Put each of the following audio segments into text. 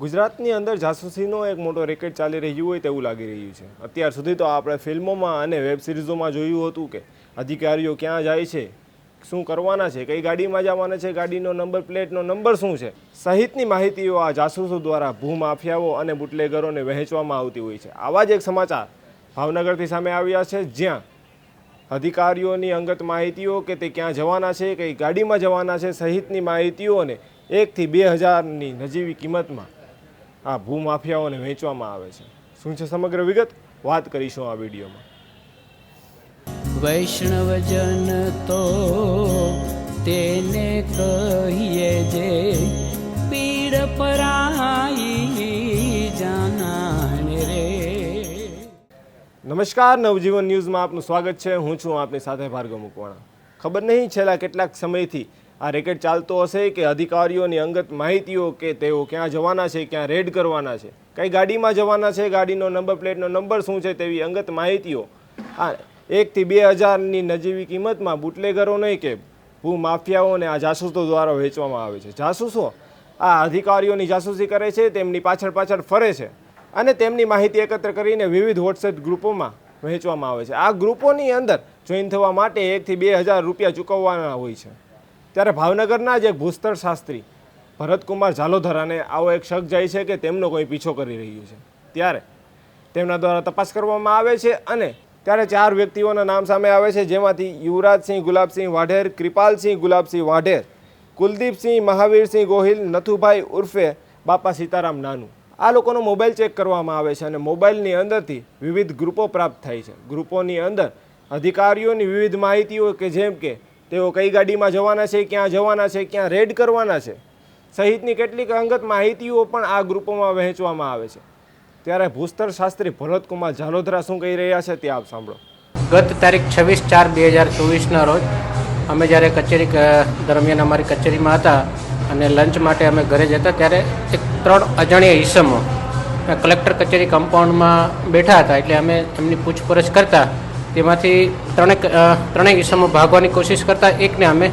ગુજરાતની અંદર જાસૂસીનો એક મોટો રેકેટ ચાલી રહ્યું હોય તેવું લાગી રહ્યું છે. અત્યાર સુધી તો આપણે ફિલ્મોમાં અને વેબ સિરીઝોમાં જોયું હતું કે અધિકારીઓ ક્યાં જાય છે, શું કરવાના છે, કઈ ગાડીમાં જવાના છે, ગાડીનો નંબર, પ્લેટનો નંબર શું છે? સહિતની માહિતીઓ આ જાસૂસો દ્વારા ભૂમાફિયાઓ અને બુટલેગરોને વહેંચવામાં આવતી હોય છે. આવા જ એક સમાચાર ભાવનગરથી સામે આવ્યા છે, જ્યાં અધિકારીઓની અંગત માહિતીઓ કે તે ક્યાં જવાના છે, કઈ ગાડીમાં જવાના છે, સહિતની માહિતીઓને એકથી બે હજારની નજીવી કિંમતમાં આ ભૂમાફિયાઓને વેચવામાં આવે છે. શું છે સમગ્ર વિગત? વાત કરીશું આ વિડીયોમાં. વૈષ્ણવજન તો તેને કહીએ જે પીડ પરાઈ જાનાને રે. નમસ્કાર નવજીવન ન્યૂઝમાં આપનું સ્વાગત છે. હું છું આપની સાથે ભાર્ગવ મુકવાણા. ખબર નહીં છેલ્લા કેટલાક સમયથી આ રેકેટ ચાલતો હશે કે અધિકારીઓની અંગત માહિતીઓ કે તેઓ ક્યાં જવાના છે, ક્યાં રેડ કરવાના છે? કઈ ગાડીમાં જવાના છે? ગાડીનો નંબર, પ્લેટનો નંબર શું છે? તેવી અંગત માહિતીઓ. આ એકથી બે હજારની નજીવી કિંમતમાં બુટલેગરો નહીં કે ભૂમાફિયાઓને આ જાસૂસો દ્વારા વેચવામાં આવે છે. જાસૂસો આ અધિકારીઓની જાસૂસી કરે છે, તેમની પાછળ પાછળ ફરે છે અને તેમની માહિતી એકત્ર કરીને વિવિધ વોટ્સએપ ગ્રુપોમાં વહેંચવામાં આવે છે. આ ગ્રુપોની અંદર જોઈન થવા માટે એકથી બે હજાર રૂપિયા ચૂકવવાના હોય છે. ત્યારે ભાવનગરના જ એક ભૂસ્તર શાસ્ત્રી ભરતકુમાર ઝાલોધરાને આવો એક શક જાય છે કે તેમનો કોઈ પીછો કરી રહ્યું છે. ત્યારે તેમના દ્વારા તપાસ કરવામાં આવે છે અને ત્યારે ચાર વ્યક્તિઓના નામ સામે આવે છે, જેમાંથી યુવરાજસિંહ, ગુલાબસિંહ વાઢેર, કૃપાલસિંહ, ગુલાબસિંહ વાઢેર, કુલદીપસિંહ, મહાવીરસિંહ ગોહિલ, નથુભાઈ ઉર્ફે બાપા સીતારામ નાનું. આ લોકોનો મોબાઈલ ચેક કરવામાં આવે છે અને મોબાઈલની અંદરથી વિવિધ ગ્રુપો પ્રાપ્ત થાય છે. ગ્રુપોની અંદર અધિકારીઓની વિવિધ માહિતીઓ કે જેમ કે તેઓ કઈ ગાડીમાં જવાના છે, ક્યાં જવાના છે, ક્યાં રેડ કરવાના છે, સહિતની કેટલીક અંગત માહિતીઓ પણ આ ગ્રુપોમાં વહેંચવામાં આવે છે. ત્યારે ભૂસ્તર શાસ્ત્રી ભરતકુમાર ઝાલોદરા શું કહી રહ્યા છે તે આપ સાંભળો. ગત તારીખ છવ્વીસ ચાર બે હજાર ચોવીસના રોજ અમે જ્યારે કચેરી દરમિયાન અમારી કચેરીમાં હતા અને લંચ માટે અમે ઘરે જતા ત્યારે એક ત્રણ અજાણ્યા ઈસમો કલેક્ટર કચેરી કમ્પાઉન્ડમાં બેઠા હતા એટલે અમે એમની પૂછપરછ કરતા તેમાંથી ત્રણેક ત્રણેય ઈસમો ભાગવાની કોશિશ કરતાં એકને અમે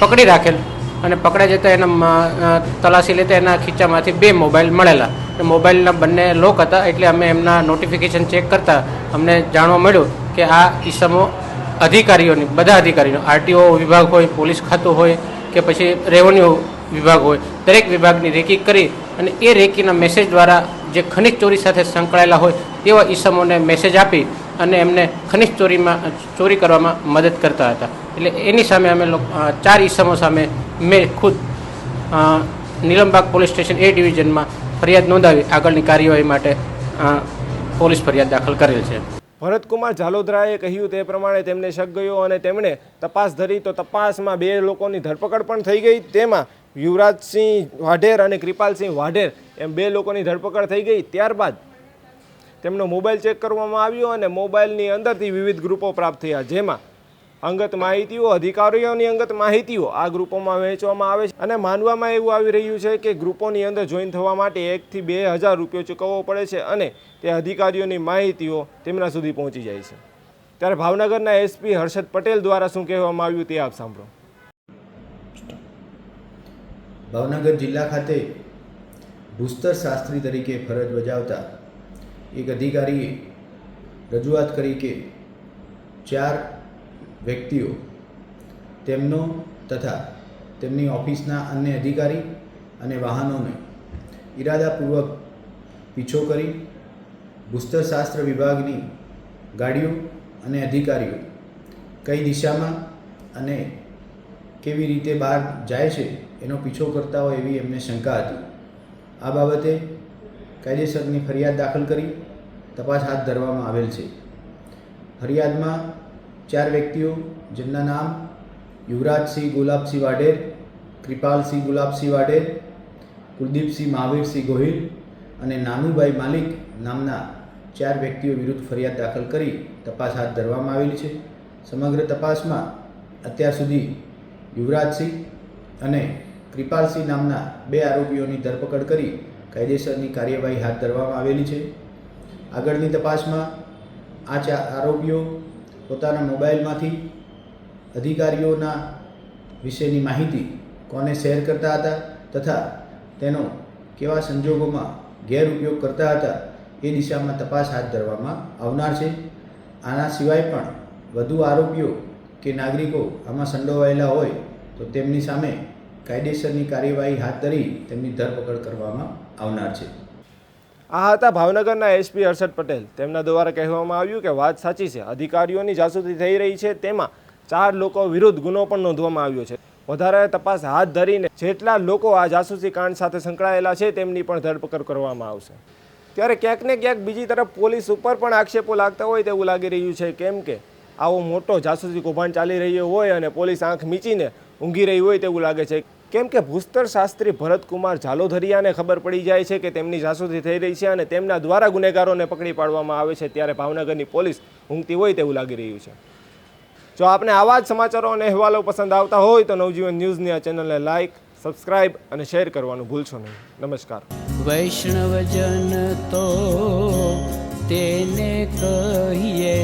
પકડી રાખેલ અને પકડાઈ જતા એના તલાશી લેતા એના ખીચામાંથી બે મોબાઈલ મળેલા. એ મોબાઈલના બંને લોક હતા એટલે અમે એમના નોટિફિકેશન ચેક કરતાં અમને જાણવા મળ્યું કે આ ઈસમો અધિકારીઓની, બધા અધિકારીઓ આરટીઓ વિભાગ હોય, પોલીસ ખાતું હોય કે પછી રેવન્યુ વિભાગ હોય, દરેક વિભાગની રેકી કરી અને એ રેકીના મેસેજ દ્વારા જે ખનિજ ચોરી સાથે સંકળાયેલા હોય તેવા ઈસમોને મેસેજ આપી અને એમને ખનિજ ચોરીમાં, ચોરી કરવામાં મદદ કરતા હતા. એટલે એની સામે અમે ચાર ઈસમો સામે મેં ખુદ નીલમબાગ પોલીસ સ્ટેશન એ ડિવિઝનમાં ફરિયાદ નોંધાવી. આગળની કાર્યવાહી માટે પોલીસ ફરિયાદ દાખલ કરેલ છે. ભરતકુમાર ઝાલોદરાએ કહ્યું તે પ્રમાણે તેમને શક ગયો અને તેમણે તપાસ ધરી તો તપાસમાં બે લોકોની ધરપકડ પણ થઈ ગઈ. તેમાં યુવરાજસિંહ વાઢેર અને કૃપાલસિંહ વાઢેર એમ બે લોકોની ધરપકડ થઈ ગઈ. ત્યારબાદ તેમનો મોબાઈલ ચેક કરવામાં આવ્યો અને મોબાઈલની અંદરથી વિવિધ ગ્રુપો પ્રાપ્ત થયા, જેમાં અંગત માહિતીઓ, અધિકારીઓની અંગત માહિતીઓ આ ગ્રુપોમાં વહેંચવામાં આવે છે. અને માનવામાં એવું આવી રહ્યું છે કે ગ્રુપોની અંદર જોઈન થવા માટે એકથી બે હજાર રૂપિયો ચૂકવવો પડે છે અને તે અધિકારીઓની માહિતીઓ તેમના સુધી પહોંચી જાય છે. ત્યારે ભાવનગરના એસપી હર્ષદ પટેલ દ્વારા શું કહેવામાં આવ્યું તે આપ સાંભળો. ભાવનગર જિલ્લા ખાતે ભૂસ્તર શાસ્ત્રી તરીકે ફરજ બજાવતા એક અધિકારીએ રજૂઆત કરી કે ચાર વ્યક્તિઓ તેમનો તથા તેમની ઓફિસના અન્ય અધિકારી અને વાહનોને ઈરાદાપૂર્વક પીછો કરી ભૂસ્તરશાસ્ત્ર વિભાગની ગાડીઓ અને અધિકારીઓ કઈ દિશામાં અને કેવી રીતે બહાર જાય છે એનો પીછો કરતા હોય એવી એમને શંકા હતી. આ બાબતે કાયદેસરની ફરિયાદ દાખલ કરી, તપાસ હાથ ધરવામાં આવેલ છે. ફરિયાદમાં ચાર વ્યક્તિઓ, જેમના નામ યુવરાજસિંહ ગુલાબસિંહ વાઢેર, કૃપાલસિંહ ગુલાબસિંહ વાઢેર, કુલદીપસિંહ મહાવીરસિંહ ગોહિલ અને નાનુભાઈ માલિક નામના ચાર વ્યક્તિઓ વિરુદ્ધ ફરિયાદ દાખલ કરી તપાસ હાથ ધરવામાં આવેલી છે. સમગ્ર તપાસમાં અત્યાર સુધી યુવરાજસિંહ અને કૃપાલસિંહ નામના બે આરોપીઓની ધરપકડ કરી કાયદેસરની કાર્યવાહી હાથ ધરવામાં આવેલી છે. આગળની તપાસમાં આ ચાર આરોપીઓ પોતાના મોબાઈલમાંથી અધિકારીઓના વિશેની માહિતી કોને શેર કરતા હતા તથા તેનો કેવા સંજોગોમાં ગેરઉપયોગ કરતા હતા એ દિશામાં તપાસ હાથ ધરવામાં આવનાર છે. આના સિવાય પણ વધુ આરોપીઓ કે નાગરિકો આમાં સંડોવાયેલા હોય તો તેમની સામે કાયદેસરની કાર્યવાહી હાથ ધરી તેમની ધરપકડ કરવામાં આવનાર છે. આ હતા ભાવનગરના એસપી હર્ષદ પટેલ. તેમના દ્વારા કહેવામાં આવ્યું કે વાત સાચી છે. અધિકારીઓની જાસૂસી થઈ રહી છે. તેમાં ચાર લોકો વિરુદ્ધ ગુનો પણ નોંધવામાં આવ્યો છે. વધારે તપાસ હાથ ધરીને જેટલા લોકો આ જાસૂસી કાંડ સાથે સંકળાયેલા છે, તેમની પણ ધરપકડ કરવામાં આવશે. ત્યારે ક્યાંક ને ક્યાંક બીજી તરફ પોલીસ ઉપર પણ આક્ષેપો લાગતા હોય તેવું લાગી રહ્યું છે. કેમ કે આવો મોટો જાસૂસી કૌભાંડ ચાલી રહ્યો હોય અને પોલીસ આંખ મીચીને ઊંઘી રહી હોય તેવું લાગે છે. કેમ કે ભૂસ્તર શાસ્ત્રી ભરતકુમાર ઝાલોધરિયાને ખબર પડી જાય છે કે તેમની જાસૂસી થઈ રહી છે અને તેમના દ્વારા ગુનેગારોને પકડી પાડવામાં આવે છે ત્યારે ભાવનગરની પોલીસ ઊંઘતી હોય તેવું લાગી રહ્યું છે. જો આપને આવા જ સમાચારો અને અહેવાલો પસંદ આવતા હોય તો નવજીવન ન્યૂઝની આ ચેનલને લાઇક સબસ્ક્રાઇબ અને શેર કરવાનું ભૂલશો નહીં. નમસ્કાર. વૈષ્ણવજન તો તેને કહીએ